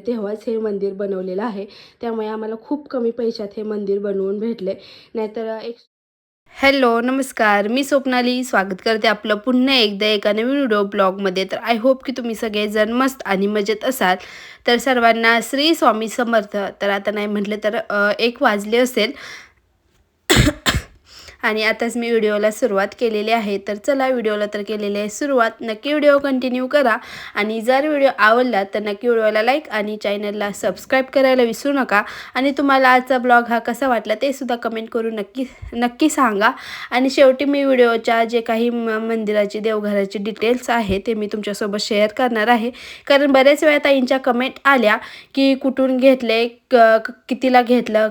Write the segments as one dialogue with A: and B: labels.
A: तेव्हाच हे मंदिर बनवलेलं आहे. त्यामुळे आम्हाला खूप कमी पैशात हे मंदिर बनवून भेटले. नाहीतर एक हॅलो नमस्कार. मी स्वप्नाली. स्वागत करते आपलं पुन्हा एकदा एका नवीन व्हिडिओ ब्लॉगमध्ये. तर आय होप की तुम्ही सगळेजण मस्त आणि मजेत असाल. तर सर्वांना श्री स्वामी समर्थ. तर आता नाही म्हटलं तर एक वाजले असेल. आणि आताच मी व्हिडिओला सुरुवात केलेली आहे तर चला व्हिडिओला तर केलेली आहे सुरुवात. नक्की व्हिडिओ कंटिन्यू करा आणि जर व्हिडिओ आवडला तर नक्की व्हिडिओला लाईक आणि चॅनलला सबस्क्राईब करायला विसरू नका. आणि तुम्हाला आजचा ब्लॉग हा कसा वाटला ते सुद्धा कमेंट करून नक्की नक्की सांगा. आणि शेवटी मी व्हिडिओच्या जे काही म- मंदिराची देवघराची डिटेल्स आहे ते मी तुमच्यासोबत शेअर करणार आहे. कारण बऱ्याच वेळा ताईंच्या कमेंट आल्या की कुठून घेतले क क- कितीला घेतलं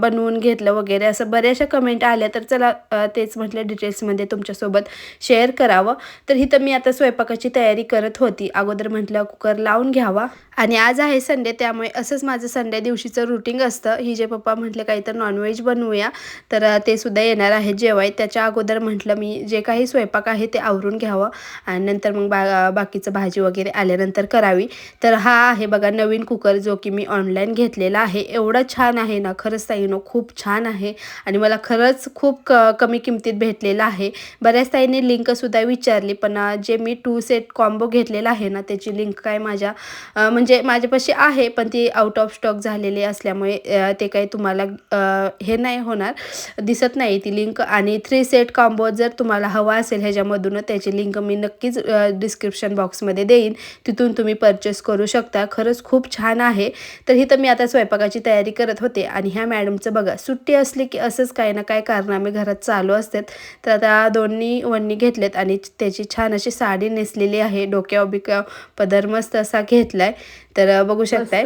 A: बनवून घेतलं वगैरे असं बऱ्याचशा कमेंट आल्या. तर चला तेच म्हटलं डिटेल्समध्ये तुमच्यासोबत शेअर करावं. तर इथं मी आता स्वयंपाकाची तयारी करत होती. अगोदर म्हटलं कुकर लावून घ्यावा. आणि आज आहे संडे त्यामुळे असंच माझं संडे दिवशीचं रुटीन असतं. ही जे पप्पा म्हटलं काही तर नॉनव्हेज बनवूया. तर ते सुद्धा येणार आहे जेवाय. त्याच्या अगोदर म्हटलं मी जे काही स्वयंपाक आहे ते आवरून घ्यावं. आणि नंतर मग बा बाकीचं भाजी वगैरे आल्यानंतर करावी. तर हा आहे बघा नवीन कुकर जो की मी ऑनलाईन घेतलेला आहे. एवढा छान आहे ना खरंच ताईनो खूप छान आहे. आणि मला खरंच खूप क कमी किमतीत भेटलेला आहे. बऱ्याच ताईंनी लिंकसुद्धा विचारली पण जे मी टू सेट कॉम्बो घेतलेला आहे ना त्याची लिंक काय माझ्या म्हणजे माझ्यापाशी आहे पण ती आउट ऑफ स्टॉक झालेली असल्यामुळे ते काही तुम्हाला हे नाही होणार दिसत नाही ती लिंक आणि थ्री सेट कॉम्बो जर तुम्हाला हवा असेल ह्याच्यामधून त्याची लिंक मी नक्कीच डिस्क्रिप्शन बॉक्समध्ये देईन. तिथून तुम्ही परचेस करू शकता. खरंच खूप छान आहे. तर ही तर मी आता स्वयंपाकाची तयारी करत होते आणि ह्या मॅडमचं बघा सुट्टी असली की असंच काही ना काय कारनामे घरात चालू असतात. तर आता दोन्ही वन्नी घेतलेत आणि त्याची छान अशी साडी नेसलेली आहे. डोक्यावर बिक्या पदर मस्त असा घेतलाय. तर बघू शकताय.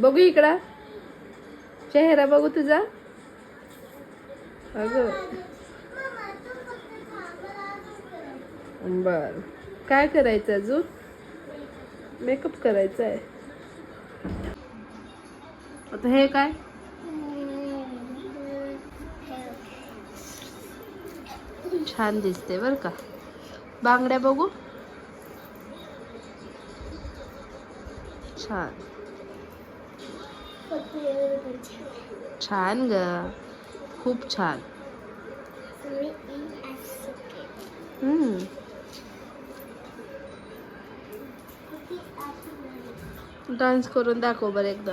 A: बघू इकडं. चेहरा बघू तुझा. अगं. बर. काय करायचं अजून? मेकअप करायचा आहे आता हे काय? छान दिसते बर का. बांगड्या बघू. छान. छान ग. खूप छान. हम्म. डान्स करून दाखव बरं एकदा.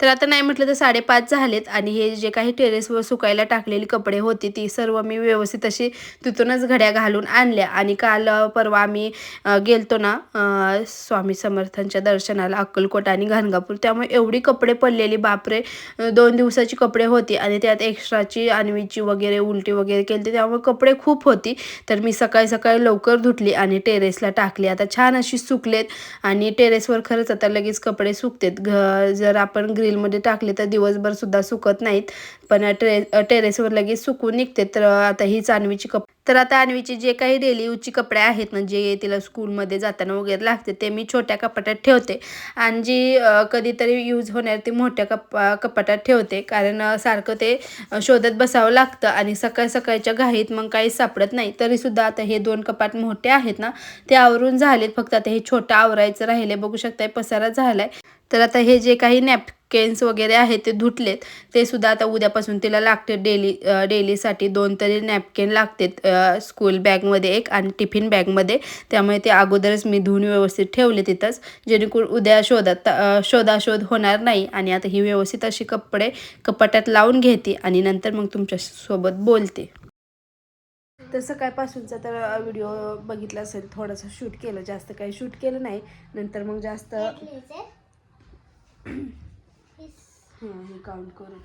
A: तर आता नाही म्हटलं तर साडेपाच झालेत आणि हे जे काही टेरेसवर सुकायला टाकलेली कपडे होती ती सर्व मी व्यवस्थित अशी तिथूनच घड्या घालून आणल्या. आणि काल परवा आम्ही गेलतो ना स्वामी समर्थांच्या दर्शनाला अक्कलकोट आणि घाणगापूर त्यामुळे एवढी कपडे पडलेली बापरे दोन दिवसाची कपडे होती आणि त्यात एक्स्ट्राची आणवीची वगैरे उलटी वगैरे केली त्यामुळे कपडे खूप होती. तर मी सकाळी सकाळी लवकर धुतली आणि टेरेसला टाकली. आता छान अशी सुकलेत आणि टेरेसवर खरंच आता लगेच कपडे सुकतेत. घ जर आपण ग्रिलमध्ये टाकले तर दिवसभर सुद्धा सुकत नाहीत. पण टेरे टेरेसवर लगेच सुकून निघते. तर आता ही चानवीची कप तर आता अन्वीची जे काही डेली यूजची कपडे आहेत ना जे तिला स्कूलमध्ये जाताना वगैरे लागते ते मी छोट्या कपाटात ठेवते. आणि जी कधीतरी यूज होणार ती मोठ्या कपा कपाटात ठेवते. कारण सारखं ते शोधत बसावं लागतं आणि सकाळ सकाळच्या घाईत मग काही सापडत नाही. तरीसुद्धा आता हे दोन कपाट मोठे आहेत ना ते आवरून झालेत. फक्त आता हे छोटं आवरायचं राहिले बघू शकताय पसारा झालाय. तर आता हे जे काही नॅप नॅपकिन्स वगैरे आहेत ते धुतलेत ते सुद्धा आता उद्यापासून तिला लागते डेली डेलीसाठी. दोन तरी नॅपकिन लागतात स्कूल बॅगमध्ये एक आणि टिफिन बॅगमध्ये त्यामुळे ते अगोदरच मी धुवून व्यवस्थित ठेवले तिथंच. जेणेकरून उद्या शोधात शोधाशोध होणार नाही आणि आता ही व्यवस्थित अशी कपडे कपाटात लावून घेते आणि नंतर मग तुमच्यासोबत बोलते. तर सकाळपासूनचा तर व्हिडिओ बघितला असेल थोडंसं शूट केलं. जास्त काही शूट केलं नाही. नंतर मग जास्त हं, हे काउंट करून.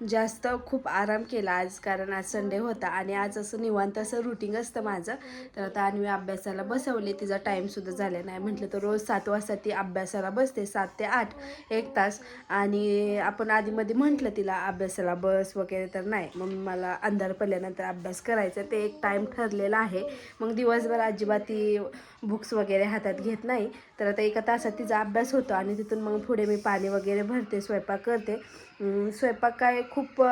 A: जास्त खूप आराम केला आज कारण आज संडे होता आणि आज असं निवांत असं रुटीन असतं माझं. तर आता अन्वी अभ्यासाला बसवले तिचा टाईमसुद्धा झाला नाही. म्हटलं तर रोज सात वाजता ती अभ्यासाला बसते सात ते आठ एक तास. आणि आपण आधीमध्ये म्हटलं तिला अभ्यासाला बस वगैरे तर नाही. मग मला अंधार पडल्यानंतर अभ्यास करायचा. ते एक टाईम ठरलेला आहे. मग दिवसभर अजिबात ती बुक्स वगैरे हातात घेत नाही. तर आता एका तासात तिचा अभ्यास होतो आणि तिथून मग पुढे मी पाणी वगैरे भरते स्वयंपाक करते. स्वयंपाक काय खूप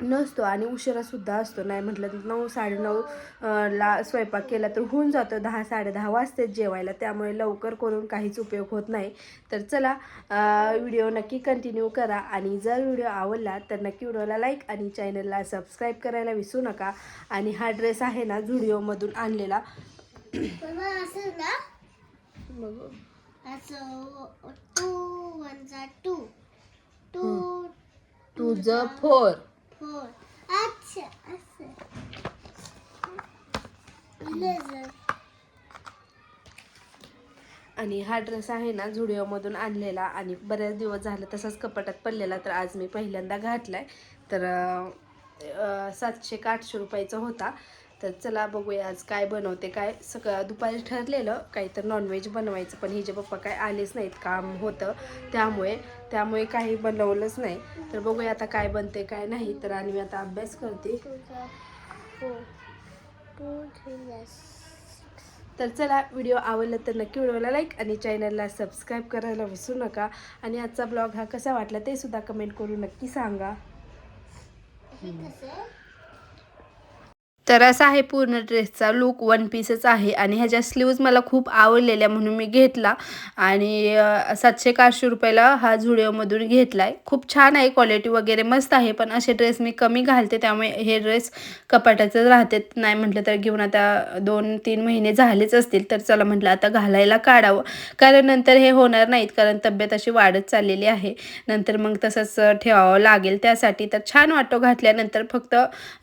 A: नसतो आणि उशिरासुद्धा असतो. नाही म्हटलं तर नऊ साडेनऊ ला स्वयंपाक केला तर होऊन जातो. दहा साडेदहा वाजतेच जेवायला. त्यामुळे लवकर करून काहीच उपयोग होत नाही. तर चला व्हिडिओ नक्की कंटिन्यू करा. आणि जर व्हिडिओ आवडला तर नक्की व्हिडिओला लाईक आणि चॅनलला सबस्क्राईब करायला विसरू नका. आणि हा ड्रेस आहे ना झुडिओमधून आणलेला.
B: Two two
A: four.
B: फोर. अच्छा असं. इलेवन
A: आणि हा ड्रेस आहे ना झुडिओमधून आणलेला आणि बऱ्याच दिवस झालं तसाच कपाटात पडलेला तर आज मी पहिल्यांदा घातलाय. तर अं, अं, सातशे का आठशे रुपयाचा होता. तर चला बघूया आज काय बनवते काय सगळं दुपारी ठरलेलं काही तर नॉनव्हेज बनवायचं पण हिचे पप्पा काय आलेच नाहीत काम होतं त्यामुळे त्यामुळे काही बनवलंच नाही. तर बघूया आता काय बनते काय नाही तर आणि मी आता अभ्यास करते. तर चला व्हिडिओ आवडला तर नक्की व्हिडिओला लाईक आणि चॅनलला सबस्क्राईब करायला विसरू नका. आणि आजचा ब्लॉग हा कसा वाटला ते सुद्धा कमेंट करून नक्की सांगा.
B: हे कसं
A: तर असा आहे पूर्ण ड्रेसचा लुक वन पीसच आहे. आणि ह्याच्या स्लीव्ज मला खूप आवडलेल्या म्हणून मी घेतला. आणि सातशे का आठशे रुपयाला हा झुडिओमधून घेतला आहे खूप छान आहे क्वालिटी वगैरे मस्त आहे पण असे ड्रेस मी कमी घालते त्यामुळे हे ड्रेस कपाटातच राहते. नाही म्हटलं तर घेऊन आता दोन तीन महिने झालेच असतील तर चला म्हटलं आता घालायला काढावं. कारण नंतर हे होणार नाहीत कारण तब्येत अशी वाढत चाललेली आहे. नंतर मग तसंच ठेवावं लागेल त्यासाठी तर छान वाटतो घातल्यानंतर फक्त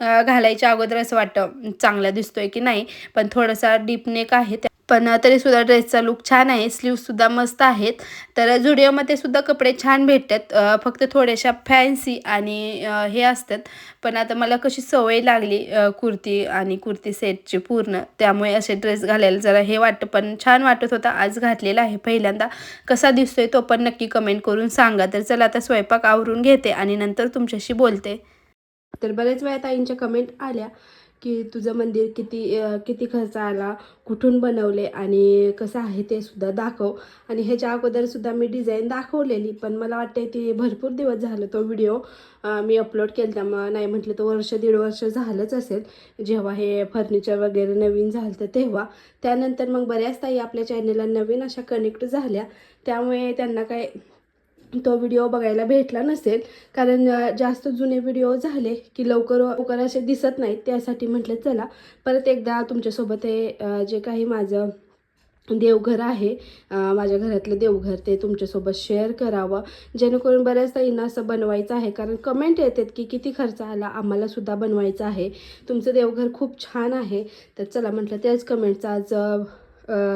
A: घालायच्या अगोदर असं वाटतं चांगला दिसतोय की नाही पण थोडासा डीप नेक आहे त्या- पण तरीसुद्धा ड्रेसचा लुक छान आहे स्लीवसुद्धा मस्त आहेत. तर जुडिओमध्ये सुद्धा कपडे छान भेटतात. फक्त थोड्याशा फॅन्सी आणि हे असतात. पण आता मला कशी सवय लागली कुर्ती आणि कुर्ती सेटची पूर्ण. त्यामुळे असे ड्रेस घालायला जरा हे वाटतं. पण छान वाटत होता. आज घातलेला आहे पहिल्यांदा. कसा दिसतोय तो पण नक्की कमेंट करून सांगा. तर चला आता स्वयंपाक आवरून घेते आणि नंतर तुमच्याशी बोलते. तर बरेच वेळा ताईंच्या कमेंट आल्या. की तुझं मंदिर किती किती खर्च आला कुठून बनवले आणि कसं आहे ते सुद्धा दाखव. आणि ह्याच्या अगोदरसुद्धा मी डिझाईन दाखवलेली पण मला वाटते ती भरपूर दिवस झालं तो व्हिडिओ मी अपलोड केला त्यामुळं नाही म्हटलं तर वर्ष दीड वर्ष झालंच असेल. जेव्हा हे फर्निचर वगैरे नवीन झालं तर तेव्हा. त्यानंतर मग बऱ्याच ताई आपल्या चॅनलला नवीन अशा कनेक्ट झाल्या. त्यामुळे त्यांना काय तो व्हिडिओ बघायला भेटला नसेल. कारण जास्त जुने व्हिडिओ झाले की लवकर लवकर असे दिसत नाहीत. त्यासाठी म्हटलं चला परत एकदा तुमच्यासोबत हे जे काही माझं देवघर आहे माझ्या घरातलं देवघर ते तुमच्यासोबत शेअर करावं. जेणेकरून बऱ्याच ताईंना असं बनवायचं आहे. कारण कमेंट येतात की किती खर्च आला आम्हाला सुद्धा बनवायचं आहे. तुमचं देवघर खूप छान आहे. तर चला म्हटलं त्याच कमेंटचा आज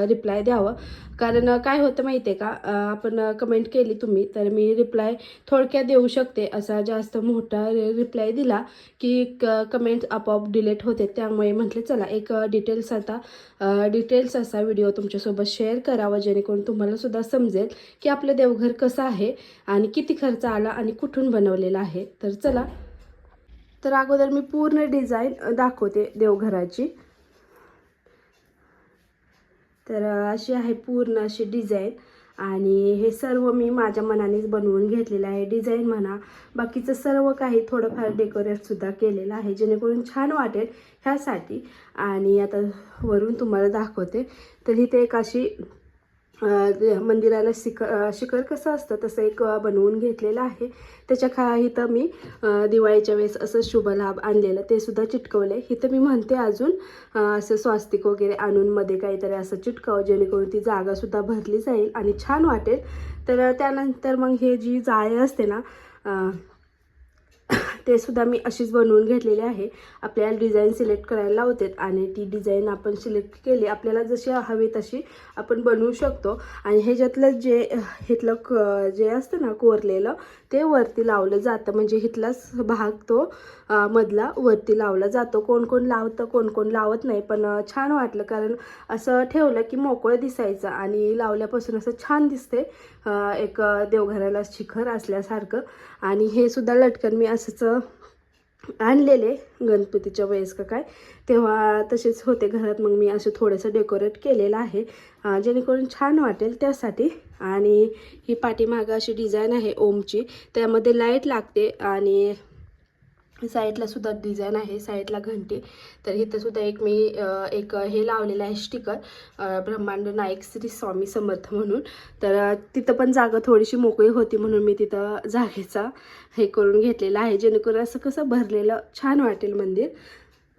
A: रिप्लाय द्यावं. कारण काय होतं माहिती आहे का आपण कमेंट केली तुम्ही तर मी रिप्लाय थोडक्यात देऊ शकते. असा जास्त मोठा रिप्लाय दिला की क कमेंट आपोआप डिलीट होते. त्यामुळे म्हटले चला एक डिटेल्स आता डिटेल्स असा व्हिडिओ तुमच्यासोबत शेअर करावा. जेणेकरून तुम्हालासुद्धा समजेल की आपलं देवघर कसं आहे आणि किती खर्च आला आणि कुठून बनवलेला आहे. तर चला. तर अगोदर मी पूर्ण डिझाईन दाखवते देवघराची. तर अशी आहे पूर्ण अशी डिझाईन आणि हे सर्व मी माझ्या मनानेच बनवून घेतलेलं आहे. डिझाईन म्हणा बाकीचं सर्व काही थोडंफार डेकोरेटसुद्धा केलेलं आहे जेणेकरून छान वाटेल ह्यासाठी. आणि आता वरून तुम्हाला दाखवते. तर ते एक अशी मंदिराला शिखर शिखर कसं असतं तसं एक बनवून घेतलेलं आहे. त्याच्या खा इथं मी दिवाळीच्या वेळेस असं शुभलाभ आणलेलं ते सुद्धा चिटकवले आहे इथं मी म्हणते अजून असं स्वास्तिक वगैरे आणून मध्ये काहीतरी असं चिटकावं जेणेकरून ती जागासुद्धा भरली जाईल आणि छान वाटेल. तर त्यानंतर मग हे जी जाळे असते ना ते सुद्धा मी अशीच बनवून घेतलेली आहे. आपल्याला डिझाईन सिलेक्ट करायला लावते आणि ती डिझाईन आपण सिलेक्ट केली आपल्याला जशी हवी तशी आपण बनवू शकतो. आणि ह्याच्यातलं जे ह्यातलं क जे असतं ना कोरलेलं ते वरती लावलं जातं. म्हणजे इथलाच भाग तो मधला वरती लावला जातो. कोण कोण लावतं कोण कोण लावत नाही. पण छान वाटलं. कारण असं ठेवलं की मोकळं दिसायचं. आणि लावल्यापासून असं छान दिसते एक देवघराला शिखर असल्यासारखं. आणि हे सुद्धा लटकन मी असंच आणलेले गणपतीच्या वेळेस का काय तेव्हा तसेच होते घरात. मग मी असं थोडंसं डेकोरेट केलेलं आहे. जेणेकरून छान वाटेल त्यासाठी. आणि ही पाठीमागं अशी डिझाईन आहे ओमची. त्यामध्ये लाइट लागते आणि साईडला सुद्धा डिझाईन आहे साईडला घंटी. तर इथं सुद्धा एक मी एक हे लावलेलं आहे स्टिकर ब्रह्मांड नायक श्री स्वामी समर्थ म्हणून. तर तिथं पण जागा थोडीशी मोकळी होती म्हणून मी तिथं जागेचा हे करून घेतलेलं आहे. जेणेकरून असं कसं भरलेलं छान वाटेल मंदिर.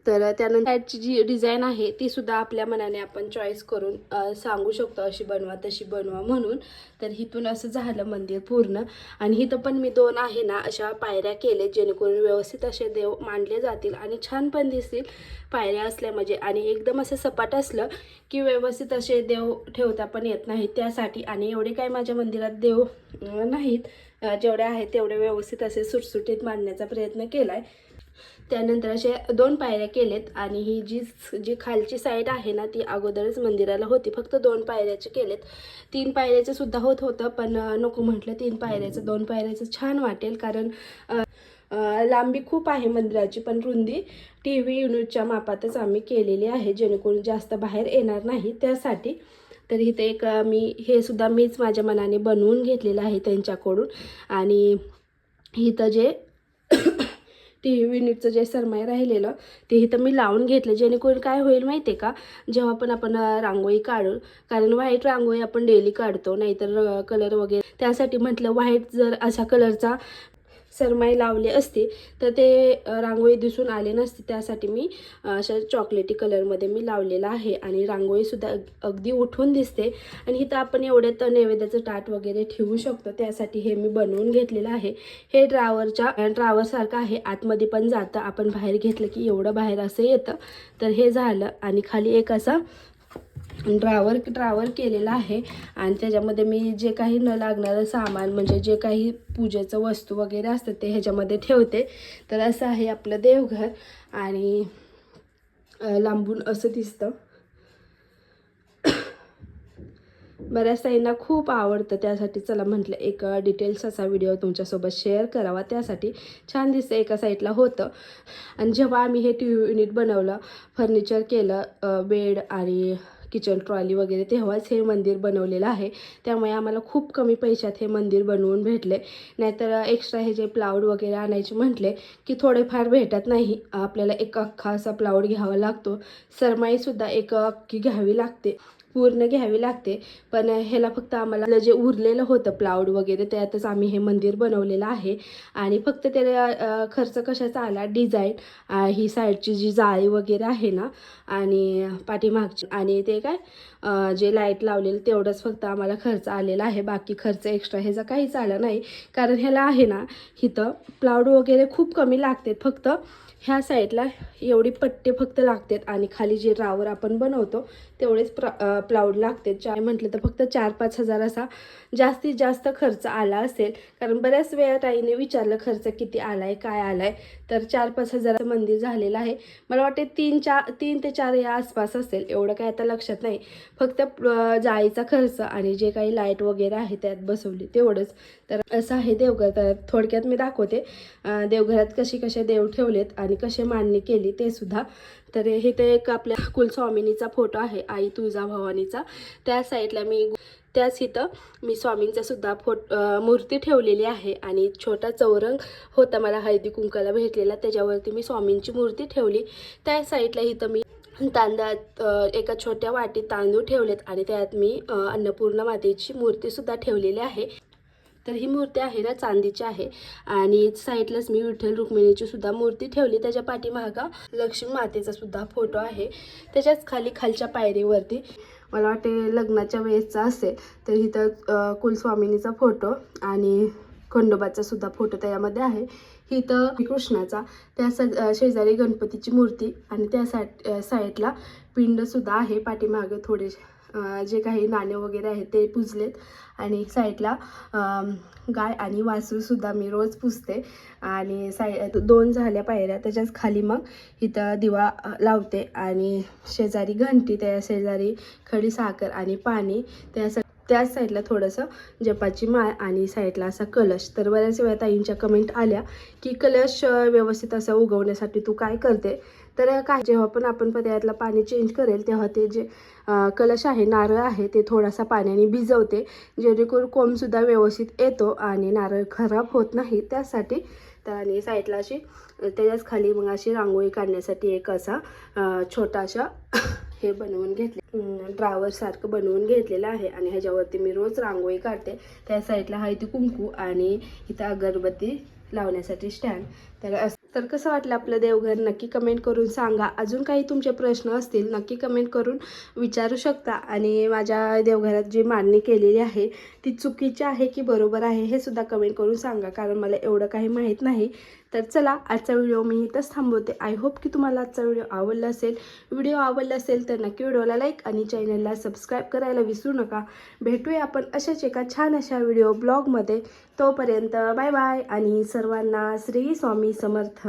A: तर त्यानंतर त्याची जी डिझाईन आहे ती सुद्धा आपल्या मनाने आपण चॉईस करून सांगू शकतो अशी बनवा तशी बनवा म्हणून. तर इथून असं झालं मंदिर पूर्ण. आणि इथं पण मी दोन आहे ना अशा पायऱ्या केले जेणेकरून व्यवस्थित असे देव मांडले जातील आणि छान पण दिसतील पायऱ्या असल्या म्हणजे. आणि एकदम असं सपाट असलं की व्यवस्थित असे देव ठेवता पण येत नाहीत त्यासाठी. आणि एवढे काय माझ्या मंदिरात देव नाहीत. जेवढे आहेत तेवढे व्यवस्थित असे सुटसुटीत मांडण्याचा प्रयत्न केला आहे त्यानंतर असे दोन पायऱ्या केलेत आणि ही जी जी खालची साईड आहे ना ती अगोदरच मंदिराला होती. फक्त दोन पायऱ्याचे केलेत. तीन पायऱ्याचं सुद्धा होत होतं पण नको म्हटलं तीन पायऱ्याचं. दोन पायऱ्याचं छान वाटेल कारण लांबी खूप आहे मंदिराची पण रुंदी टी व्ही युनिटच्या मापातच आम्ही केलेली आहे. जेणेकरून जास्त बाहेर येणार नाही त्यासाठी. तर इथे एक मी हे सुद्धा मीच माझ्या मनाने बनवून घेतलेलं आहे त्यांच्याकडून. आणि इथं जे टी व्ही युनिटचं जे सरमाई राहिलेलं ते इथं मी लावून घेतलं. जेणेकरून काय होईल माहिती आहे का जेव्हा पण आपण रांगोळी काढू कारण व्हाईट रांगोळी आपण डेली काढतो नाहीतर कलर वगैरे. त्यासाठी म्हटलं व्हाईट जर अशा कलरचा सरमाई लावली असती तर ते रांगोळी दिसून आले नसते. त्यासाठी मी अशा चॉकलेटी कलरमध्ये मी लावलेलं आहे आणि रांगोळीसुद्धा अगदी उठून दिसते. आणि इथं आपण एवढ्यात नैवेद्याचं ताट वगैरे ठेवू शकतो. त्यासाठी हे मी बनवून घेतलेलं आहे. हे ड्रावरच्या ड्रावरसारखं आहे. आतमध्ये पण जातं. आपण बाहेर घेतलं की एवढं बाहेर असं येतं. तर हे झालं आणि खाली एक असा ड्रावर ड्रावर केलेला आहे. आणि त्याच्यामध्ये मी जे काही न लागणारं सामान म्हणजे जे काही पूजेचं वस्तू वगैरे असतं ते ह्याच्यामध्ये ठेवते. तर असं आहे आपलं देवघर. आणि लांबून असं दिसतं. बऱ्याच ताईंना खूप आवडतं त्यासाठी. चला म्हटलं एक डिटेल्स असा व्हिडिओ तुमच्यासोबत शेअर करावा. त्यासाठी छान दिसतं एका साईडला होतं. आणि जेव्हा आम्ही हे टी व्ही युनिट बनवलं फर्निचर केलं बेड आणि किचन ट्रॉली वगैरे तेव्हाच हे मंदिर बनवलेलं आहे. त्यामुळे आम्हाला खूप कमी पैशात हे मंदिर बनवून भेटले. नाहीतर एक्स्ट्रा हे जे प्लाऊड वगैरे आणायचे म्हटले की थोडेफार भेटत नाही. आपल्याला एक अख्खा असा प्लाऊड घ्यावा लागतो. सरमाईसुद्धा एक अख्खी घ्यावी लागते. पूर्ण घ्यावी लागते. पण ह्याला फक्त आम्हाला जे उरलेलं होतं प्लाऊड वगैरे त्यातच आम्ही हे मंदिर बनवलेलं आहे. आणि फक्त त्याला खर्च कशाचा आला? डिझाईन. ही साईडची जी जाळी वगैरे आहे ना आणि पाठीमागची. आणि ते काय जे लाइट लावलेलं तेवढंच फक्त आम्हाला खर्च आलेला आहे. बाकी खर्च एक्स्ट्रा ह्याचा काहीच आला नाही. कारण ह्याला आहे ना इथं प्लाऊड वगैरे खूप कमी लागतात. फक्त ह्या साईडला एवढी पट्टे फक्त लागतात. आणि खाली जे ड्रावर आपण बनवतो तेवढेच प्रा प्लाऊड लागते. चार म्हटलं तर फक्त चार पाच हजार असा जास्तीत जास्त खर्च आला असेल. कारण बऱ्याच वेळा ताईने विचारलं खर्च किती आला आहे काय आला आहे तर चार पाच हजाराचं मंदिर झालेलं आहे. मला वाटते तीन चार तीन ते चार या आसपास असेल. एवढं काय आता लक्षात नाही. फक्त जायचा जाळीचा खर्च आणि जे काही लाइट वगैरे आहे त्यात बसवली तेवढंच. तर असं आहे देवघर. तर थोडक्यात मी दाखवते. देवघरात कशी कसे देव ठेवलेत आणि कसे मांडणी केली ते सुद्धा. तर हे ते एक आपल्या कुलस्वामिनीचा फोटो आहे आई तुळजा भवानीचा त्या साईडला मी त्याच इथं मी स्वामींचा सुद्धा फोट मूर्ती ठेवलेली आहे आणि छोटा चौरंग होता मला हळदी कुंकाला भेटलेला त्याच्यावरती मी स्वामींची मूर्ती ठेवली. त्या साईडला इथं मी तांदळात एका छोट्या वाटीत तांदूळ ठेवलेत आणि त्यात मी अन्नपूर्णा मातेची मूर्तीसुद्धा ठेवलेली आहे. तर ही मूर्ती आहे ना चांदीची आहे. आणि साईडलाच मी विठ्ठल रुक्मिणीची सुद्धा मूर्ती ठेवली. त्याच्या पाठीमागा लक्ष्मी मातेचा सुद्धा फोटो आहे. त्याच्याच खाली खालच्या पायरीवरती मला वाटते लग्नाच्या वेळेसचा असेल तर इथं कुलस्वामिनीचा फोटो आणि खंडोबाचा सुद्धा फोटो त्याच्यामध्ये आहे. ही तर कृष्णाचा त्या स शेजारी गणपतीची मूर्ती आणि त्या साईड साईडला पिंडसुद्धा आहे. पाठीमागं थोडे जे काही नाणे वगैरे आहेत ते पुजलेत. आणि साईडला गाय आणि वासरूसुद्धा मी रोज पुजते. आणि साई दोन झाल्या पायऱ्या त्याच्याच खाली मग इथं दिवा लावते. आणि शेजारी घंटी त्या शेजारी खडी साखर आणि पाणी त्या स त्याच साईडला थोडंसं जपाची माळ आणि साईडला असा कलश. तर बऱ्याच वेळा ताईंच्या कमेंट आल्या की कलश व्यवस्थित असं उगवण्यासाठी तू काय करते? तर काय जेव्हा पण आपण पदयातलं पाणी चेंज करेल तेव्हा ते जे कलश आहे नारळ आहे ते थोडासा पाण्याने भिजवते. जेणेकरून कोंबसुद्धा व्यवस्थित येतो आणि नारळ खराब होत नाही. त्यासाठी तर आणि साईडला अशी त्याच्याच खाली मग अशी रांगोळी काढण्यासाठी एक असा छोटासा हे बनवून घेतले. ड्रावरसारखं बनवून घेतलेलं आहे आणि ह्याच्यावरती मी रोज रांगोळी काढते. त्या साईडला हळदी कुंकू आणि इथं अगरबत्ती लावण्यासाठी स्टँड तर असं तर कसं वाटलं आपलं देवघर? नक्की कमेंट करून सांगा. अजून काही तुमचे प्रश्न असतील नक्की कमेंट करून विचारू शकता. आणि माझ्या देवघरात जी मांडणी केलेली आहे ती चुकीची आहे की बरोबर आहे हे सुद्धा कमेंट करून सांगा. कारण मला एवढं काही माहीत नाही. तर चला आजचा व्हिडिओ मी इथंच थांबवते. आय होप की तुम्हाला आजचा व्हिडिओ आवडला असेल. व्हिडिओ आवडला असेल तर नक्की व्हिडिओला लाईक आणि चॅनलला सबस्क्राईब करायला विसरू नका. भेटूया आपण अशाच एका छान अशा व्हिडिओ ब्लॉगमध्ये तोपर्यंत बाय बाय आणि सर्वांना श्री स्वामी समर्थ.